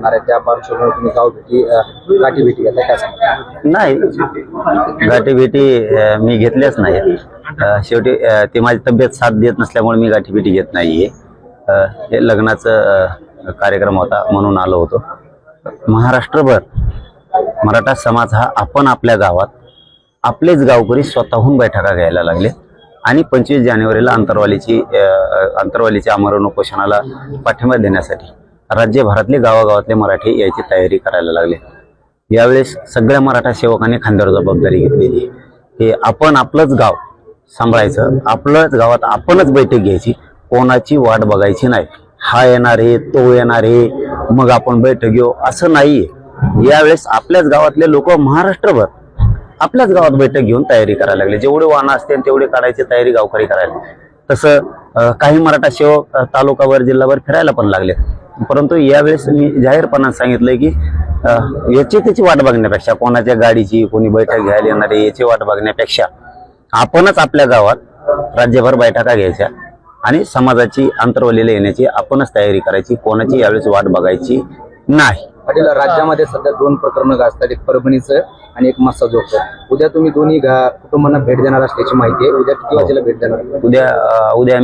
होणार आहे त्या पार्श्वभूमीवर तुम्ही गाव भेटी गाठी भेटी घेताय काय सांगा नाही गाठीभेटी अं, मी घेतल्याच नाही. अं, शेवटी अं, ती माझी तब्येत साथ देत नसल्यामुळे मी गाठीभेटी घेत नाहीये. अं, हे लग्नाचं कार्यक्रम होता म्हणून आलो होतो. महाराष्ट्रभर मराठा समाज हा आपण आपल्या गावात आपलेच गावकरी स्वतःहून बैठका घ्यायला लागले. आणि पंचवीस जानेवारीला अंतरवालीची अं, अंतरवालीच्या आमरण उपोषणाला पाठिंबा देण्यासाठी राज्यभरातले गावागावातले मराठी यायची तयारी करायला लागले. यावेळेस सगळ्या मराठा सेवकांनी खांद्यावर जबाबदारी घेतलेली. हे आपण आपलंच गाव सांभाळायचं आपलंच गावात आपणच बैठक घ्यायची कोणाची वाट बघायची नाही. हा येणार आहे तो येणार आहे मग आपण बैठक घेऊ असं नाहीये. यावेळेस आपल्याच गावातले लोक महाराष्ट्रभर आपल्याच गावात बैठक घेऊन तयारी करायला लागले. जेवढे वाहनं असतील तेवढे काढायची तयारी गावकरी करायला तसं काही मराठा सेवक तालुकावर जिल्हावर फिरायला पण लागले परंतु यावेळेस मी जाहीरपणाने सांगितलंय की याची त्याची वाट बघण्यापेक्षा कोणाच्या गाडीची कोणी बैठक घ्यायला येणार आहे याची वाट बघण्यापेक्षा आपणच आपल्या गावात राज्यभर बैठका घ्यायच्या आणि समाजाची अंतरवलीला येण्याची आपणच तयारी करायची कोणाची यावेळेस वाट बघायची नाही. पाटील राज्यामध्ये सध्या दोन प्रकरणं गाजतात एक परभणीचं आणि एक मस्साजोगचं उद्या तुम्ही दोन्ही कुटुंबांना भेट देणार असल्याची माहिती आहे. उद्या किती वाजेला भेट देणार? उद्या उद्या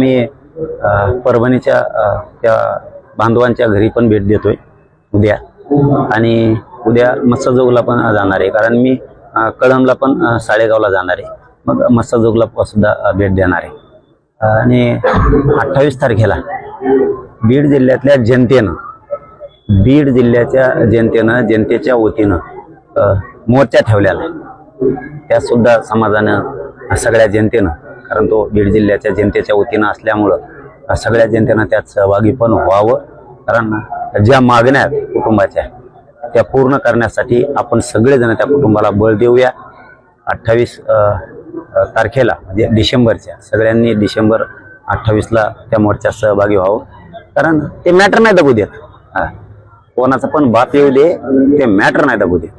अं, परभणीच्या त्या बांधवांच्या घरी पण भेट देतोय उद्या. आणि उद्या मत्स्यजोगला पण जाणार आहे. कारण मी कळमला पण साळेगावला साडेगावला जाणार आहे. मग मत्स्यजोगला सुद्धा भेट देणार आहे. आणि अठ्ठावीस तारखेला बीड जिल्ह्यातल्या जनतेनं बीड जिल्ह्याच्या जनतेनं जनतेच्या वतीनं मोर्चा ठेवलेला आहे. त्या सुद्धा समाजानं सगळ्या जनतेनं कारण तो बीड जिल्ह्याच्या जनतेच्या वतीनं असल्यामुळं सगळ्या जनतेनं त्यात सहभागी पण व्हावं. कारण ज्या मागण्या आहेत कुटुंबाच्या त्या पूर्ण करण्यासाठी आपण सगळेजण त्या कुटुंबाला बळ देऊया. अठ्ठावीस तारखेला म्हणजे डिसेंबरच्या सगळ्यांनी डिसेंबर अठ्ठावीसला त्या मोर्चात सहभागी व्हावं. कारण ते मॅटर नाही दबू देत. कोणाचं कोणाचा पण बाप येऊ दे ते मॅटर नाही दबू देत.